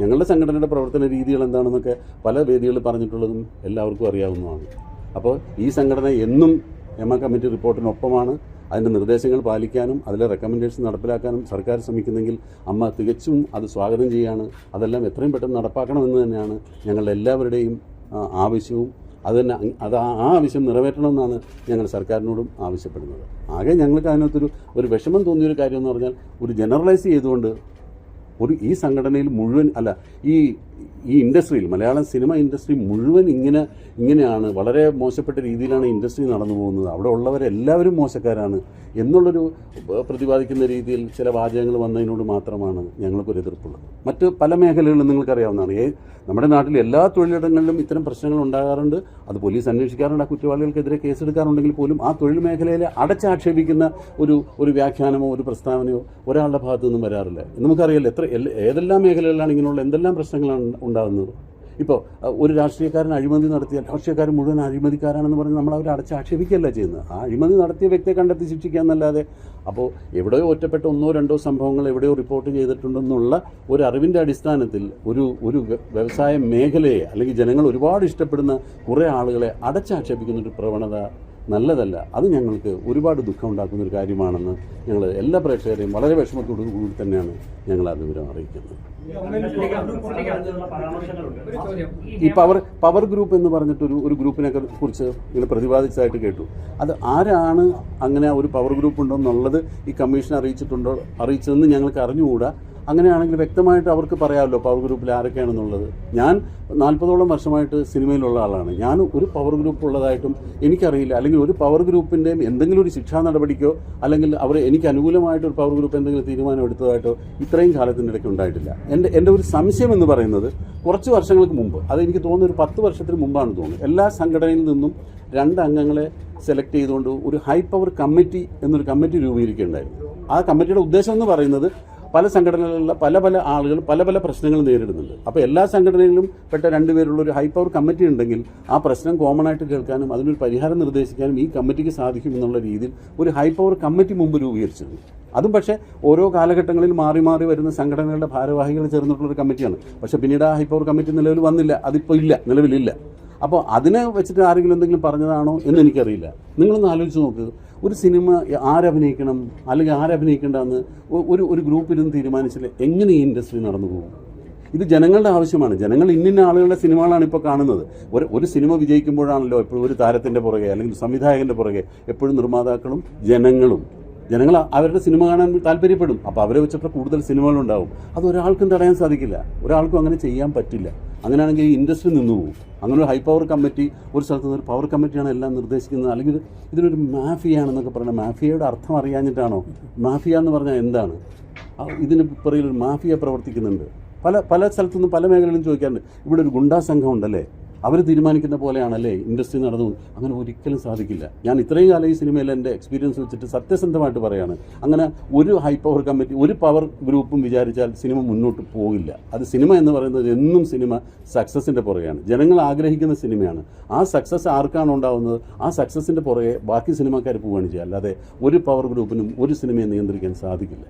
ഞങ്ങളുടെ സംഘടനയുടെ പ്രവർത്തന രീതികൾ എന്താണെന്നൊക്കെ പല വേദികളിൽ പറഞ്ഞിട്ടുള്ളതും എല്ലാവർക്കും അറിയാവുന്നതാണ്. അപ്പോൾ ഈ സംഘടന എന്നും എം എ കമ്മിറ്റി റിപ്പോർട്ടിനൊപ്പമാണ്. അതിന്റെ നിർദ്ദേശങ്ങൾ പാലിക്കാനും അതിലെ റെക്കമെൻഡേഷൻ നടപ്പിലാക്കാനും സർക്കാർ ശ്രമിക്കുന്നെങ്കിൽ അമ്മ തികച്ചും അത് സ്വാഗതം ചെയ്യാണ്. അതെല്ലാം എത്രയും പെട്ടെന്ന് നടപ്പാക്കണമെന്ന് തന്നെയാണ് ഞങ്ങളുടെ എല്ലാവരുടെയും ആവശ്യവും. അത് തന്നെ അത് ആ ആവശ്യം നിറവേറ്റണമെന്നാണ് ഞങ്ങൾ സർക്കാരിനോടും ആവശ്യപ്പെടുന്നത്. ആകെ ഞങ്ങൾക്ക് അതിനകത്തൊരു ഒരു വിഷമം തോന്നിയൊരു കാര്യം എന്ന് പറഞ്ഞാൽ ഒരു ജനറലൈസ് ചെയ്തുകൊണ്ട് ഒരു ഈ സംഘടനയിൽ മുഴുവൻ അല്ല ഈ ഈ ഇൻഡസ്ട്രിയിൽ മലയാളം സിനിമ ഇൻഡസ്ട്രി മുഴുവൻ ഇങ്ങനെ ഇങ്ങനെയാണ് വളരെ മോശപ്പെട്ട രീതിയിലാണ് ഇൻഡസ്ട്രി നടന്നു പോകുന്നത്. അവിടെ ഉള്ളവരെല്ലാവരും മോശക്കാരാണ് എന്നുള്ളൊരു പ്രതിപാദിക്കുന്ന രീതിയിൽ ചില വാചകങ്ങൾ വന്നതിനോട് മാത്രമാണ് ഞങ്ങൾക്കൊരു എതിർപ്പുള്ളത്. മറ്റ് പല മേഖലകളിലും നിങ്ങൾക്കറിയാവുന്നതാണ്. ഏ നമ്മുടെ നാട്ടിൽ എല്ലാ തൊഴിലിടങ്ങളിലും ഇത്തരം പ്രശ്നങ്ങൾ ഉണ്ടാകാറുണ്ട്. അത് പോലീസ് അന്വേഷിക്കാറുണ്ട് ആ കുറ്റവാളികൾക്കെതിരെ കേസെടുക്കാറുണ്ടെങ്കിൽ പോലും ആ തൊഴിൽ മേഖലയിലെ അടച്ചാക്ഷേപിക്കുന്ന ഒരു ഒരു വ്യാഖ്യാനമോ ഒരു പ്രസ്താവനയോ ഒരാളുടെ ഭാഗത്തു നിന്നും വരാറില്ല. നമുക്കറിയാലോ എത്ര ഏതെല്ലാം മേഖലകളിലാണ് ഇങ്ങനെയുള്ള എന്തെല്ലാം പ്രശ്നങ്ങളാണ് ഉണ്ടാകുന്നത്? ഇപ്പോൾ ഒരു രാഷ്ട്രീയക്കാരൻ അഴിമതി നടത്തിയാൽ രാഷ്ട്രീയക്കാരൻ മുഴുവൻ അഴിമതിക്കാരാണെന്ന് പറഞ്ഞ് നമ്മൾ അവരെ അടച്ച് ആക്ഷേപിക്കുകയല്ല ചെയ്യുന്നത്? ആ അഴിമതി നടത്തിയ വ്യക്തിയെ കണ്ടെത്തി ശിക്ഷിക്കുക എന്നല്ലാതെ അപ്പോൾ എവിടെയോ ഒറ്റപ്പെട്ട ഒന്നോ രണ്ടോ സംഭവങ്ങൾ എവിടെയോ റിപ്പോർട്ട് ചെയ്തിട്ടുണ്ടെന്നുള്ള ഒരു അറിവിന്റെ അടിസ്ഥാനത്തിൽ ഒരു ഒരു വ്യവസായ മേഖലയെ അല്ലെങ്കിൽ ജനങ്ങൾ ഒരുപാട് ഇഷ്ടപ്പെടുന്ന കുറേ ആളുകളെ അടച്ചാക്ഷേപിക്കുന്ന ഒരു പ്രവണത നല്ലതല്ല. അത് ഞങ്ങൾക്ക് ഒരുപാട് ദുഃഖം ഉണ്ടാക്കുന്ന ഒരു കാര്യമാണെന്ന് ഞങ്ങൾ എല്ലാ പ്രേക്ഷകരെയും വളരെ വിഷമത്തോടു കൂടി തന്നെയാണ് ഞങ്ങൾ ആ വിവരം അറിയിക്കുന്നത്. ഈ പവർ പവർ ഗ്രൂപ്പ് എന്ന് പറഞ്ഞിട്ടൊരു ഒരു ഗ്രൂപ്പിനെ കുറിച്ച് ഇങ്ങനെ പ്രതിപാദിച്ചതായിട്ട് കേട്ടു. അത് ആരാണ് അങ്ങനെ ഒരു പവർ ഗ്രൂപ്പ് ഉണ്ടോ എന്നുള്ളത് ഈ കമ്മീഷൻ അറിയിച്ചിട്ടുണ്ടോ അറിയിച്ചതെന്ന് ഞങ്ങൾക്ക് അറിഞ്ഞുകൂടാ. അങ്ങനെയാണെങ്കിൽ വ്യക്തമായിട്ട് അവർക്ക് പറയാമല്ലോ പവർ ഗ്രൂപ്പിൽ ആരൊക്കെയാണെന്നുള്ളത്. ഞാൻ നാൽപ്പതോളം വർഷമായിട്ട് സിനിമയിലുള്ള ആളാണ്. ഞാൻ ഒരു പവർ ഗ്രൂപ്പ് ഉള്ളതായിട്ടും എനിക്കറിയില്ല. അല്ലെങ്കിൽ ഒരു പവർ ഗ്രൂപ്പിന്റെയും എന്തെങ്കിലും ഒരു ശിക്ഷാ നടപടിക്കോ അല്ലെങ്കിൽ അവർ എനിക്ക് അനുകൂലമായിട്ട് ഒരു പവർ ഗ്രൂപ്പ് എന്തെങ്കിലും തീരുമാനം എടുത്തതായിട്ടോ ഇത്രയും കാലത്തിന്റെ ഇടയ്ക്ക് ഉണ്ടായിട്ടില്ല. എന്റെ എന്റെ ഒരു സംശയം എന്ന് പറയുന്നത് കുറച്ച് വർഷങ്ങൾക്ക് മുമ്പ് അത് എനിക്ക് തോന്നുന്നു ഒരു പത്ത് വർഷത്തിന് മുമ്പാണ് തോന്നുന്നത് എല്ലാ സംഘടനയിൽ നിന്നും രണ്ട് അംഗങ്ങളെ സെലക്ട് ചെയ്തുകൊണ്ട് ഒരു ഹൈ പവർ കമ്മിറ്റി എന്നൊരു കമ്മിറ്റി രൂപീകരിക്കുകയുണ്ടായിരുന്നു ആ കമ്മിറ്റിയുടെ ഉദ്ദേശം എന്ന് പറയുന്നത് പല സംഘടനകളിലുള്ള പല പല ആളുകൾ പല പല പ്രശ്നങ്ങൾ നേരിടുന്നുണ്ട്. അപ്പോൾ എല്ലാ സംഘടനയിലും പെട്ട രണ്ടുപേരുള്ള ഒരു ഹൈ പവർ കമ്മിറ്റി ഉണ്ടെങ്കിൽ ആ പ്രശ്നം കോമൺ ആയിട്ട് കേൾക്കാനും അതിനൊരു പരിഹാരം നിർദ്ദേശിക്കാനും ഈ കമ്മിറ്റിക്ക് സാധിക്കും എന്നുള്ള രീതിയിൽ ഒരു ഹൈ പവർ കമ്മിറ്റി മുമ്പ് രൂപീകരിച്ചിരുന്നു അതും പക്ഷേ ഓരോ കാലഘട്ടങ്ങളിൽ മാറി മാറി വരുന്ന സംഘടനകളുടെ ഭാരവാഹികൾ ചേർന്നിട്ടുള്ള ഒരു കമ്മിറ്റിയാണ് പക്ഷേ പിന്നീട് ആ ഹൈ പവർ കമ്മിറ്റി നിലവിൽ വന്നില്ല. അതിപ്പോൾ ഇല്ല. നിലവിലില്ല. അപ്പോൾ അതിനെ വെച്ചിട്ട് ആരെങ്കിലും എന്തെങ്കിലും പറഞ്ഞതാണോ എന്ന് എനിക്കറിയില്ല. നിങ്ങളൊന്ന് ആലോചിച്ച് നോക്ക്. ഒരു സിനിമ ആരഭിനയിക്കണം അല്ലെങ്കിൽ ആരഭിനയിക്കേണ്ടെന്ന് ഒ- ഒരു ഒരു ഗ്രൂപ്പിരുന്ന് തീരുമാനിച്ചില്ല. എങ്ങനെ ഈ ഇൻഡസ്ട്രി നടന്നു പോകും? ഇത് ജനങ്ങളുടെ ആവശ്യമാണ്. ജനങ്ങൾ ഇന്നിന്ന ആളുകളുടെ സിനിമകളാണ് ഇപ്പോൾ കാണുന്നത്. ഒരു ഒരു സിനിമ വിജയിക്കുമ്പോഴാണല്ലോ എപ്പോഴും ഒരു താരത്തിന്റെ പുറകെ അല്ലെങ്കിൽ സംവിധായകന്റെ പുറകെ എപ്പോഴും നിർമ്മാതാക്കളും ജനങ്ങളും. ജനങ്ങൾ അവരുടെ സിനിമ കാണാൻ താല്പര്യപ്പെടും. അപ്പോൾ അവരെ വെച്ചപ്പോൾ കൂടുതൽ സിനിമകളുണ്ടാവും. അത് ഒരാൾക്കും തടയാൻ സാധിക്കില്ല. ഒരാൾക്കും അങ്ങനെ ചെയ്യാൻ പറ്റില്ല. അങ്ങനെയാണെങ്കിൽ ഈ ഇൻഡസ്ട്രി നിന്നു പോകും. അങ്ങനെ ഒരു ഹൈ പവർ കമ്മിറ്റി ഒരു സ്ഥലത്ത് നിന്ന് ഒരു പവർ കമ്മിറ്റിയാണ് എല്ലാം നിർദ്ദേശിക്കുന്നത്. അല്ലെങ്കിൽ ഇത് ഇതിനൊരു മാഫിയാണെന്നൊക്കെ പറയുന്നത് മാഫിയയുടെ അർത്ഥം അറിയാഞ്ഞിട്ടാണോ? മാഫിയ എന്ന് പറഞ്ഞാൽ എന്താണ്? ഇതിന് പുറകിൽ ഒരു മാഫിയ പ്രവർത്തിക്കുന്നുണ്ട്. പല പല സ്ഥലത്തുനിന്നും പല മേഖലകളിലും ചോദിക്കാറുണ്ട്. ഇവിടെ ഒരു ഗുണ്ടാ സംഘം ഉണ്ടല്ലേ? അവർ തീരുമാനിക്കുന്ന പോലെയാണല്ലേ ഇൻഡസ്ട്രി നടന്നു അങ്ങനെ ഒരിക്കലും സാധിക്കില്ല. ഞാൻ ഇത്രയും കാലം ഈ സിനിമയിൽ എന്റെ എക്സ്പീരിയൻസ് വെച്ചിട്ട് സത്യസന്ധമായിട്ട് പറയാണ്. അങ്ങനെ ഒരു ഹൈ പവർ കമ്മിറ്റി ഒരു പവർ ഗ്രൂപ്പും വിചാരിച്ചാൽ സിനിമ മുന്നോട്ട് പോകില്ല. അത് സിനിമ എന്ന് പറയുന്നത് എന്നും സിനിമ സക്സസിന്റെ പുറകെയാണ്. ജനങ്ങൾ ആഗ്രഹിക്കുന്ന സിനിമയാണ് ആ സക്സസ് ആർക്കാണ് ഉണ്ടാവുന്നത്? ആ സക്സസിന്റെ പുറകെ ബാക്കി സിനിമാക്കാർ പോവുകയാണ് ചെയ്യുക. അല്ലാതെ ഒരു പവർ ഗ്രൂപ്പിനും ഒരു സിനിമയെ നിയന്ത്രിക്കാൻ സാധിക്കില്ല.